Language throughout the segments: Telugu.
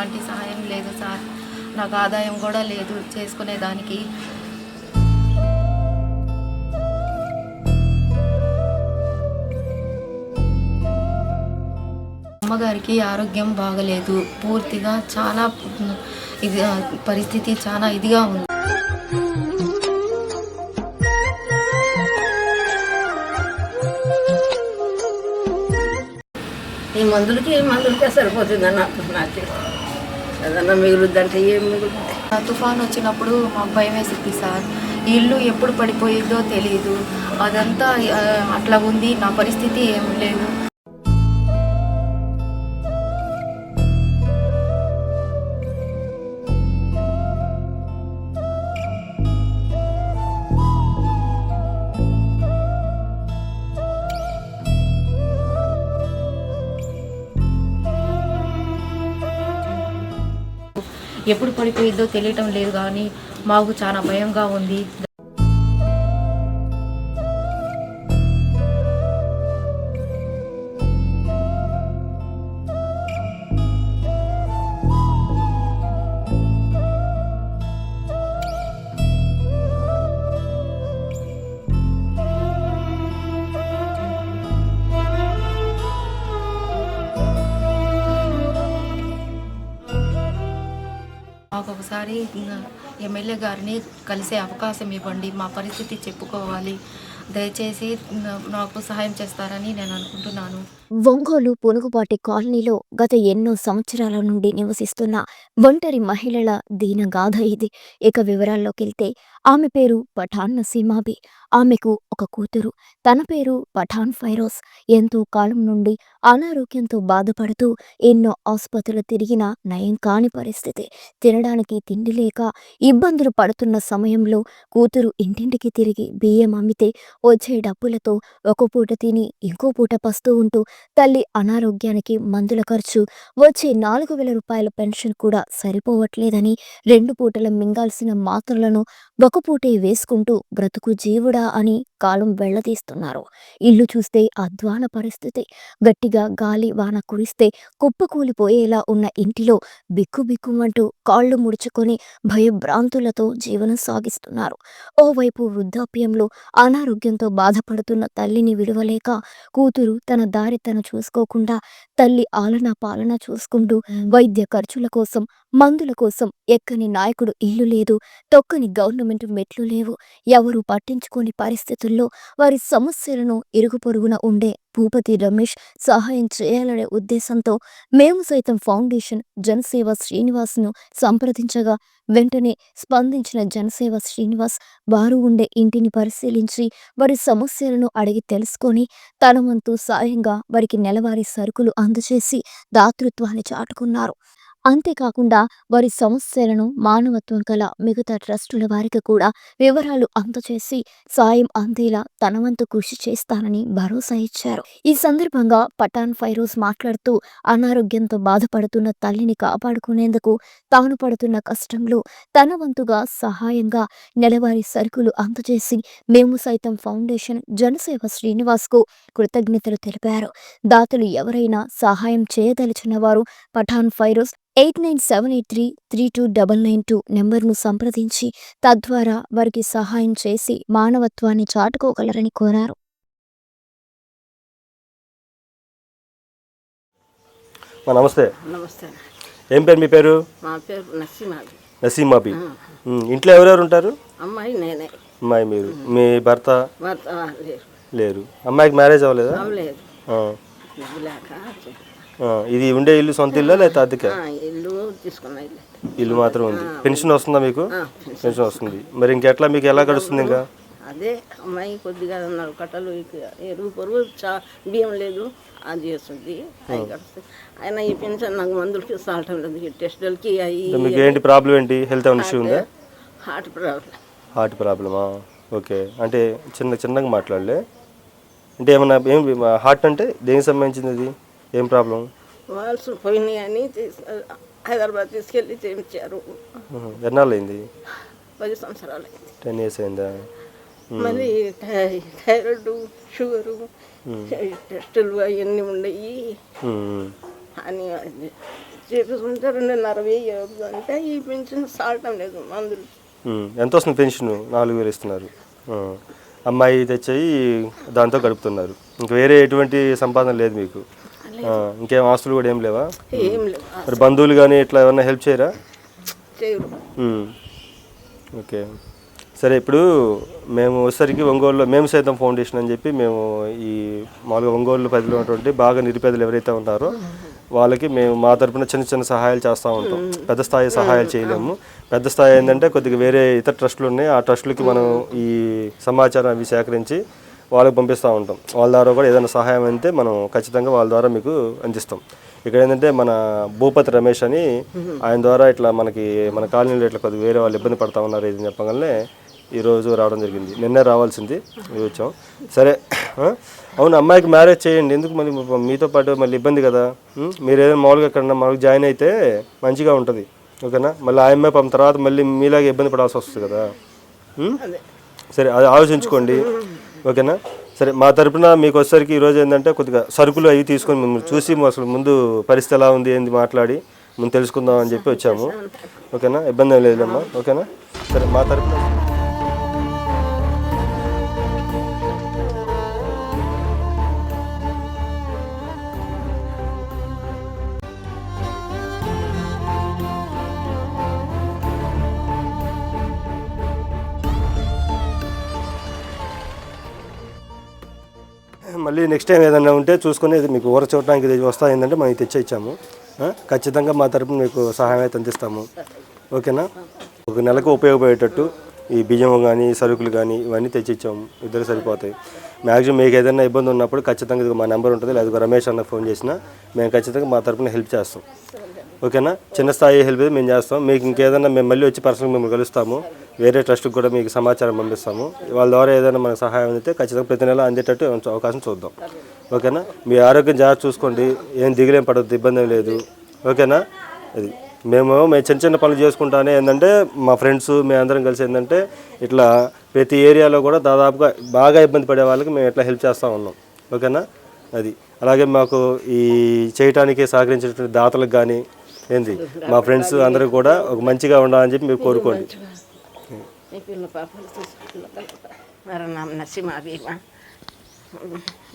ఎలాంటి సహాయం లేదు సార్. నాకు ఆదాయం కూడా లేదు చేసుకునేదానికి అమ్మగారికి ఆరోగ్యం బాగలేదు. పూర్తిగా చాలా ఇది పరిస్థితి చాలా ఇదిగా ఉంది. ఈ మందులకి ఈ మందులకే సరిపోతుంది నాకు నాకు. ఏదన్నా మిగులుద్దంటే ఏం మిగులుద్ది? తుఫాన్ వచ్చినప్పుడు మాకు భయం వేసింది సార్. ఇల్లు ఎప్పుడు పడిపోయిందో తెలియదు అదంతా అట్లా ఉంది. నా పరిస్థితి ఏం లేదు. ఎప్పుడు పడిపోయిందో తెలియటం లేదు కానీ మాకు చాలా భయంగా ఉంది. ఒకసారి ఎమ్మెల్యే గారిని కలిసే అవకాశం ఇవ్వండి మా పరిస్థితి చెప్పుకోవాలి. దయచేసి నాకు సహాయం చేస్తారని నేను అనుకుంటున్నాను. ఒంగోలు పునుగుపాటి కాలనీలో గత ఎన్నో సంవత్సరాల నుండి నివసిస్తున్న ఒంటరి మహిళల దీనగాథ ఇది. ఇక వివరాల్లోకెళ్తే ఆమె పేరు పఠాన్ నసీమాబి. ఆమెకు ఒక కూతురు. తన పేరు పఠాన్ ఫైరోస్ ఎంతో కాలం నుండి అనారోగ్యంతో బాధపడుతూ ఎన్నో ఆసుపత్రులు తిరిగినా నయం కాని పరిస్థితి. తినడానికి తిండి లేక ఇబ్బందులు పడుతున్న సమయంలో కూతురు ఇంటింటికి తిరిగి బియ్యం అమ్మితే వచ్చే డబ్బులతో ఒక పూట తిని ఇంకో పూట పస్తూ ఉంటూ తల్లి అనారోగ్యానికి మందుల ఖర్చు వచ్చే నాలుగు వేల రూపాయల పెన్షన్ కూడా సరిపోవట్లేదని రెండు పూటల మింగాల్సిన మాత్రలను ఒక పూటే వేసుకుంటూ బ్రతుకు జీవుడా అని కాలం వెళ్ళదీస్తున్నారు ఇల్లు చూస్తే అధ్వాన పరిస్థితి. గట్టిగా గాలి వాన కురిస్తే కుప్పకూలిపోయేలా ఉన్న ఇంటిలో బిక్కుబిక్కుమంటూ కాళ్ళు ముడుచుకొని భయభ్రాంతులతో జీవనం సాగిస్తున్నారు. ఓవైపు వృద్ధాప్యంలో అనారోగ్యంతో బాధపడుతున్న తల్లిని విడవలేక కూతురు తన దారి తను చూసుకోకుండా తల్లి ఆలన పాలన చూసుకుంటూ వైద్య ఖర్చుల కోసం మందుల కోసం ఎక్కని నాయకుడు ఇల్లు లేదు తొక్కని గవర్నమెంట్ మెట్లు లేవు. ఎవరు పట్టించుకోని పరిస్థితుల్లో వారి సమస్యలను ఇరుగు పొరుగున ఉండే భూపతి రమేష్ సహాయం చేయాలనే ఉద్దేశంతో మేము సైతం ఫౌండేషన్ జనసేవ శ్రీనివాస్ను సంప్రదించగా వెంటనే స్పందించిన జనసేవ శ్రీనివాస్ వారు ఉండే ఇంటిని పరిశీలించి వారి సమస్యలను అడిగి తెలుసుకొని తన వంతు సాయంగా వారికి నెలవారీ సరుకులు అందజేసి దాతృత్వాన్ని చాటుకున్నారు. అంతేకాకుండా వారి సమస్యలను మానవత్వం గల మిగతా ట్రస్టుల వారికి కూడా వివరాలు అందజేసి సాయం అందేలా తన వంతు కృషి చేస్తానని భరోసా ఇచ్చారు. ఈ సందర్భంగా పఠాన్ ఫైరోజ్ మాట్లాడుతూ అనారోగ్యంతో బాధపడుతున్న తల్లిని కాపాడుకునేందుకు తాను పడుతున్న కష్టంలో తన వంతుగా సహాయంగా నెలవారీ సరుకులు అందజేసి మేము సైతం ఫౌండేషన్ జనసేవ శ్రీనివాస్కు కృతజ్ఞతలు తెలిపారు. దాతలు ఎవరైనా సహాయం చేయదలిచిన వారు Pathan Firoz eight nine seven eight three three two double nine two నెంబర్ను సంప్రదించి తద్వారా వారికి సహాయం చేసి మానవత్వాన్ని చాటుకోగలరని కోరారు. మా నమస్తే. నమస్తే. ఏం పేరు మీ పేరు? మా పేరు నసీమాబి ఉమ్, ఇంట్లో ఎవరెవరు ఉంటారు? అమ్మాయి నేనే. అమ్మాయి మీరు. మీ భర్త? భర్త లేరు. లేరు. అమ్మాయికి మ్యారేజ్ అవ్వలేదా? ఆ, ఇది ఉండే ఇల్లు సొంత ఇల్లా లేదా అద్దెక? ఇల్లు తీసుకున్నా ఇల్లు. ఇల్లు మాత్రం ఉంది. పెన్షన్ వస్తుందా మీకు? పెన్షన్. వస్తుంది. మరి ఇంకెట్లా మీకు ఎలా గడుస్తుంది ఇంకా? అదే అమ్మాయి కొద్దిగా నాలుగు కట్టలు ఎరువు పొరుగు చా బియ్యం లేదు అది చేస్తుంది అయినా ఈ పెన్షన్ నాకు మందులకి సాల్టం లేదు. టెస్టులకి మీకు ఏంటి ప్రాబ్లం ఏంటి? హెల్త్ ఏమైనా ఇష్యూ ఉందా? హార్ట్ ప్రాబ్లం హార్ట్ ప్రాబ్లమా ఓకే. అంటే చిన్న చిన్నగా మాట్లాడలే. అంటే ఏమన్నా ఏం హార్ట్ అంటే దేనికి సంబంధించింది అది? ఏం ప్రాబ్లం? వాల్స్ పోయినాయి అని హైదరాబాద్ తీసుకెళ్ళి చేయించారు ఎన్నాళ్ళు అయింది పది సంవత్సరాలు అయింది టెన్ ఇయర్స్ అయిందా? మళ్ళీ థైరాయిడ్ షుగరు టెస్టులు అవన్నీ ఉండయి. ఉమ్, అని చేపించుకుంటే రెండున్నర వెయ్యి అంటే ఈ పెన్షన్ సాలటం లేదు మందులు. ఎంత వస్తుంది పెన్షన్? నాలుగు వేలు ఇస్తున్నారు. అమ్మాయి తెచ్చాయి దాంతో గడుపుతున్నారు. ఇంక వేరే ఎటువంటి సంపాదన లేదు మీకు. ఇంకేం ఆస్తులు కూడా ఏం లేవా? ఏం లేవు. మరి బంధువులు కానీ ఇట్లా ఏమన్నా హెల్ప్ చేయరా. ఓకే. సరే ఇప్పుడు మేము వచ్చేసరికి ఒంగోలులో మేము సైతం ఫౌండేషన్ అని చెప్పి మేము ఈ మామూలుగా ఒంగోలు పరిధిలో ఉన్నటువంటి బాగా నిరుపేదలు ఎవరైతే ఉంటారో వాళ్ళకి మేము మా తరపున చిన్న చిన్న సహాయాలు చేస్తూ ఉంటాం. పెద్ద స్థాయి సహాయాలు చేయలేము. పెద్ద స్థాయి ఏంటంటే కొద్దిగా వేరే ఇతర ట్రస్టులు ఉన్నాయి. ఆ ట్రస్టులకి మనం ఈ సమాచారం అవి సేకరించి వాళ్ళకి పంపిస్తూ ఉంటాం. వాళ్ళ ద్వారా కూడా ఏదైనా సహాయం అయితే మనం ఖచ్చితంగా వాళ్ళ ద్వారా మీకు అందిస్తాం. ఇక్కడ ఏంటంటే మన భూపతి రమేష్ అని ఆయన ద్వారా ఇట్లా మనకి మన కాలనీలో ఇట్లా కొద్దిగా వేరే వాళ్ళు ఇబ్బంది పడతా ఉన్నారు ఇది చెప్పగానే ఈరోజు రావడం జరిగింది. నిన్నే రావాల్సింది. వచ్చాం. సరే? అవును అమ్మాయికి మ్యారేజ్ చేయండి. ఎందుకు మళ్ళీ మీతో పాటు మళ్ళీ ఇబ్బంది కదా? మీరు ఏదైనా మామూలుగా ఎక్కడన్నా మామూలుగా జాయిన్ అయితే మంచిగా ఉంటుంది. ఓకేనా? మళ్ళీ ఆ అమ్మాయి పంపిన తర్వాత మళ్ళీ మీలాగే ఇబ్బంది పడాల్సి వస్తుంది కదా? సరే అది ఆలోచించుకోండి. ఓకేనా? సరే మా తరపున మీకు వచ్చేసరికి ఈరోజు ఏంటంటే కొద్దిగా సరుకులు అవి తీసుకొని మిమ్మల్ని చూసి అసలు ముందు పరిస్థితి ఎలా ఉంది ఏంది మాట్లాడి ముందు తెలుసుకుందాం అని చెప్పి వచ్చాము. ఓకేనా? ఇబ్బంది ఏం లేదమ్మా. ఓకేనా? సరే మా తరపున మళ్ళీ నెక్స్ట్ టైం ఏదైనా ఉంటే చూసుకుని మీకు ఊర చూడడానికి ఇది వస్తా ఏంటంటే మనం తెచ్చి ఇచ్చాము ఖచ్చితంగా మా తరపున మీకు సహాయం అయితే అందిస్తాము. ఓకేనా? ఒక నెలకు ఉపయోగపడేటట్టు ఈ బియ్యం కానీ సరుకులు కానీ ఇవన్నీ తెచ్చి ఇచ్చాము ఇద్దరు సరిపోతాయి. మ్యాక్సిమం మీకు ఏదైనా ఇబ్బంది ఉన్నప్పుడు ఖచ్చితంగా ఇది మా నెంబర్ ఉంటుంది. లేదా రమేష్ అన్న ఫోన్ చేసినా మేము ఖచ్చితంగా మా తరపున హెల్ప్ చేస్తాం. ఓకేనా? చిన్న స్థాయి హెల్ప్ అయితే మేము చేస్తాం. మీకు ఇంకేదైనా మేము మళ్ళీ వచ్చి పర్సనల్ మిమ్మల్ని కలుస్తాము. వేరే ట్రస్ట్కి కూడా మీకు సమాచారం పంపిస్తాము. వాళ్ళ ద్వారా ఏదైనా మనకు సహాయం అందితే ఖచ్చితంగా ప్రతి నెల అందేటట్టు అవకాశం చూద్దాం. ఓకేనా? మీ ఆరోగ్యం జాగ్రత్త చూసుకోండి. ఏం దిగులేం పడద్దు ఇబ్బంది లేదు. ఓకేనా? అది. మేము మేము చిన్న చిన్న పనులు చేసుకుంటానే ఏంటంటే మా ఫ్రెండ్స్ మేము అందరం కలిసి ఏంటంటే ఇట్లా ప్రతి ఏరియాలో కూడా దాదాపుగా బాగా ఇబ్బంది పడే వాళ్ళకి మేము ఇట్లా హెల్ప్ చేస్తూ ఉన్నాం. ఓకేనా? అది. అలాగే మాకు ఈ చేయటానికి సహకరించినటువంటి దాతలకు కానీ ఏంది? మా ఫ్రెండ్స్ అందరూ కూడా ఒక మంచిగా ఉండాలని చెప్పి మీరు కోరుకోండి. పిల్ల పాపలు తీసుకున్న मेरा नाम नसीमा बीमा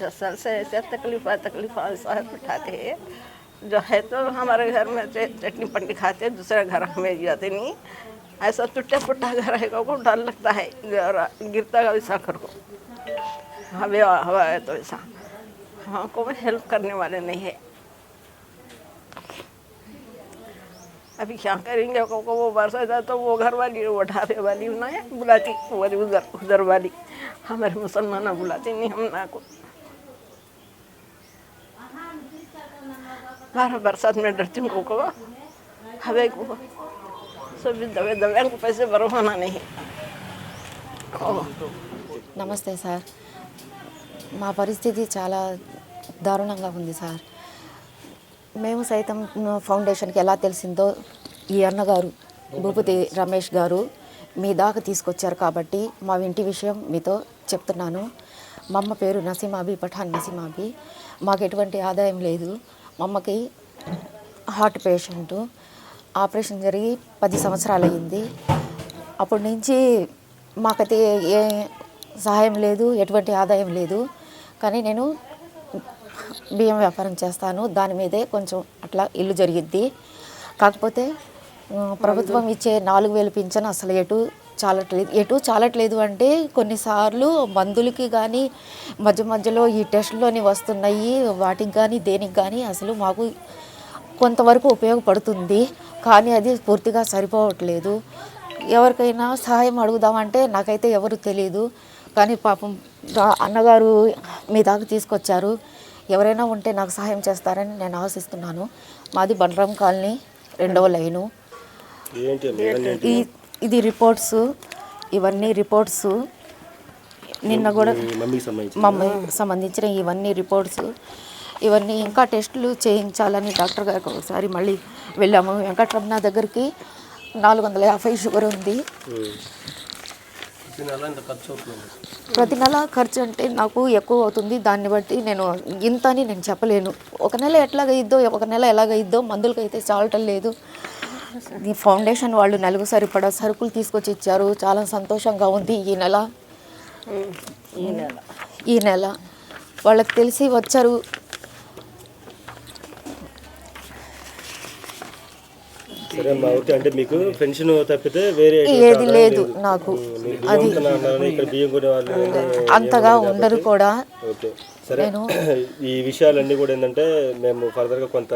दस साल से ऐसे तकलीफ तकलीफ साथ उठाते हैं जो है तो हमारे घर में से चटनी पट्टी खाते हैं दूसरे घर हमें जाते नहीं ऐसा टूटा फुट्टा घर है को डर लगता है गिरा- गिरता है वैसा घर को हवा हवा है तो ऐसा हमको हेल्प करने वाले नहीं है अभी क्या करेंगे को, को वो बरसा था तो वो घर वाली वो ढाबे वाली ना है बुलाती वो वाली उधर उधर वाली हमारे मुसलमान बुलाती नहीं हम ना को बारह बरसात में डरती हूँ को हवे को सब दवे दवे को पैसे बरवाना नहीं ओ, నమస్తే సార్ మా పరిస్థితి చాలా దారుణంగా ఉంది సార్ మేము సైతం ఫౌండేషన్కి ఎలా తెలిసిందో ఈ అన్నగారు భూపతి రమేష్ గారు మీ దాకా తీసుకొచ్చారు కాబట్టి మా ఇంటి విషయం మీతో చెప్తున్నాను. మా అమ్మ పేరు నసీమాబి పఠాన్ నసీమాబి. మాకు ఎటువంటి ఆదాయం లేదు. మా అమ్మకి హార్ట్ పేషెంట్. ఆపరేషన్ జరిగి పది సంవత్సరాలు అయింది అప్పటి నుంచి మాకైతే ఏ సహాయం లేదు ఎటువంటి ఆదాయం లేదు. కానీ నేను బియ్యం వ్యాపారం చేస్తాను. దాని మీదే కొంచెం అట్లా ఇల్లు జరిగిద్ది. కాకపోతే ప్రభుత్వం ఇచ్చే నాలుగు వేలు పింఛను అసలు ఎటు చాలట్లేదు. ఎటు చాలట్లేదు అంటే కొన్నిసార్లు మందులకి కానీ మధ్య మధ్యలో ఈ టెస్ట్లోని వస్తున్నాయి. వాటికి కానీ దేనికి కానీ అసలు మాకు కొంతవరకు ఉపయోగపడుతుంది. కానీ అది పూర్తిగా సరిపోవట్లేదు. ఎవరికైనా సహాయం అడుగుదామంటే నాకైతే ఎవరు తెలియదు కానీ పాపం అన్నగారు మీ దాకా తీసుకొచ్చారు. ఎవరైనా ఉంటే నాకు సహాయం చేస్తారని నేను ఆశిస్తున్నాను. మాది బండ్రం కాలనీ రెండవ లైను. ఇది రిపోర్ట్స్ ఇవన్నీ రిపోర్ట్స్. నిన్న కూడా మీ మమ్మీకి సంబంధించి మా అమ్మాయికి సంబంధించిన ఇవన్నీ రిపోర్ట్స్. ఇవన్నీ ఇంకా టెస్టులు చేయించాలని డాక్టర్ గారికి ఒకసారి మళ్ళీ వెళ్ళాము. వెంకటరమణ దగ్గరికి నాలుగు వందల యాభై షుగర్ ఉంది. ప్రతి నెల ఖర్చు అంటే నాకు ఎక్కువ అవుతుంది. దాన్ని బట్టి నేను ఇంత అని నేను చెప్పలేను. ఒక నెల ఎట్లాగ ఇద్దో ఒక నెల ఎలాగ ఇద్దో మందులకి అయితే చాలటం లేదు. ఈ ఫౌండేషన్ వాళ్ళు నెలకు సరిపడా సరుకులు తీసుకొచ్చి ఇచ్చారు. చాలా సంతోషంగా ఉంది ఈ నెల. ఈ నెల. ఈ నెల. వాళ్ళకి తెలిసి వచ్చారు. సరే ఓకే అంటే మీకు పెన్షన్ తప్పితే వేరే ఏది లేదు నాకు. వాళ్ళు అంతగా ఉండరు కూడా. ఓకే. సరే ఈ విషయాలన్నీ కూడా ఏంటంటే మేము ఫర్దర్గా కొంత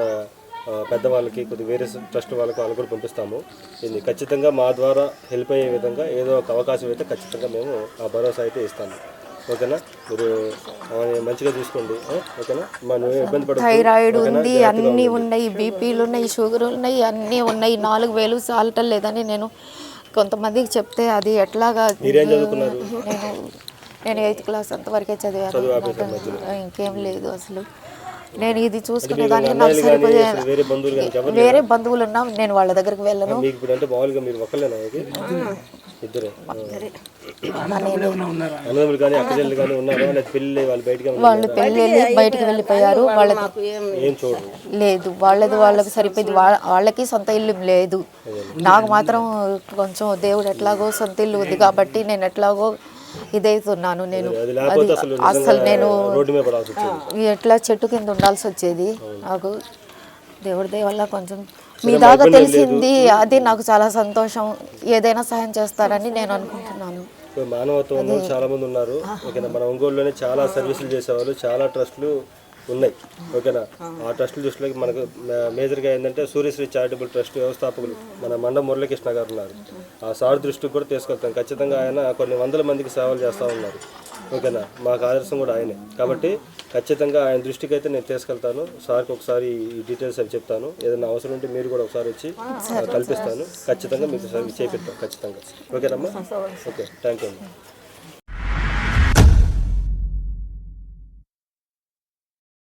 పెద్దవాళ్ళకి కొద్ది వేరే ట్రస్ట్ వాళ్ళకి వాళ్ళు కూడా పంపిస్తాము. ఇది ఖచ్చితంగా మా ద్వారా హెల్ప్ అయ్యే విధంగా ఏదో ఒక అవకాశం అయితే ఖచ్చితంగా మేము ఆ భరోసా అయితే ఇస్తాము. ఓకేనా? మీరు మంచిగా చూసుకోండి? ఓకేనా? మనం ఇబ్బంది పడదు థైరాయిడ్ ఉంది అన్నీ ఉన్నాయి బీపీలు ఉన్నాయి షుగర్ ఉన్నాయి అన్నీ ఉన్నాయి. నాలుగు వేలు చాలటం లేదని నేను కొంతమందికి చెప్తే అది ఎట్లాగా నేను నేను ఎయిత్ క్లాస్ అంతవరకే చదివాను. ఇంకేం లేదు అసలు. నేను ఇది చూసుకునేదానికి నాకు అన్నయ్యలు కానీ సరిపోయే అసలు వేరే బంధువులు ఉన్నా నేను వాళ్ళ దగ్గరికి వెళ్ళను. వాళ్ళు పెళ్ళి బయటికి వెళ్ళిపోయారు. వాళ్ళ ఏం చూడరు. లేదు. వాళ్ళది వాళ్ళకి సరిపోయింది. వాళ్ళ వాళ్ళకి సొంత ఇల్లు లేదు. నాకు మాత్రం కొంచెం దేవుడు ఎట్లాగో సొంత ఇల్లు ఉంది కాబట్టి నేను ఎట్లాగో ఇదైతున్నాను నేను. అసలు నేను ఎట్లా చెట్టు కింద ఉండాల్సి వచ్చేది? నాకు దేవుడి వల్ల కొంచెం మీ దాకా తెలిసింది అది నాకు చాలా సంతోషం. ఏదైనా సహాయం చేస్తారని నేను అనుకుంటున్నాను. ఇప్పుడు మానవత్వం ఉన్న వాళ్ళు చాలా మంది ఉన్నారు మన ఒంగోలులోనే చాలా సర్వీసులు చేసేవాళ్ళు చాలా ట్రస్టులు ఉన్నాయి. ఓకేనా? ఆ ట్రస్టుల దృష్టిలో మనకు మేజర్గా ఏంటంటే సూర్యశ్రీ చారిటబుల్ ట్రస్ట్ వ్యవస్థాపకులు మన మండ మురళీకృష్ణ గారు ఉన్నారు. ఆ సార్ దృష్టికి కూడా తీసుకెళ్తాం ఖచ్చితంగా ఆయన కొన్ని వందల మందికి సేవలు చేస్తూ ఉన్నారు. ఓకేనా? మాకు ఆదర్శం కూడా ఆయనే. కాబట్టి ఖచ్చితంగా ఆయన దృష్టికి అయితే నేను తీసుకెళ్తాను. సార్కి ఒకసారి ఈ డీటెయిల్స్ అవి చెప్తాను. ఏదైనా అవసరం ఉంటే మీరు కూడా ఒకసారి వచ్చి కల్పిస్తాను. ఖచ్చితంగా మీకు సర్వీస్ చేపిస్తాం. ఖచ్చితంగా. ఓకేనమ్మా? ఓకే. థ్యాంక్ యూ అమ్మా.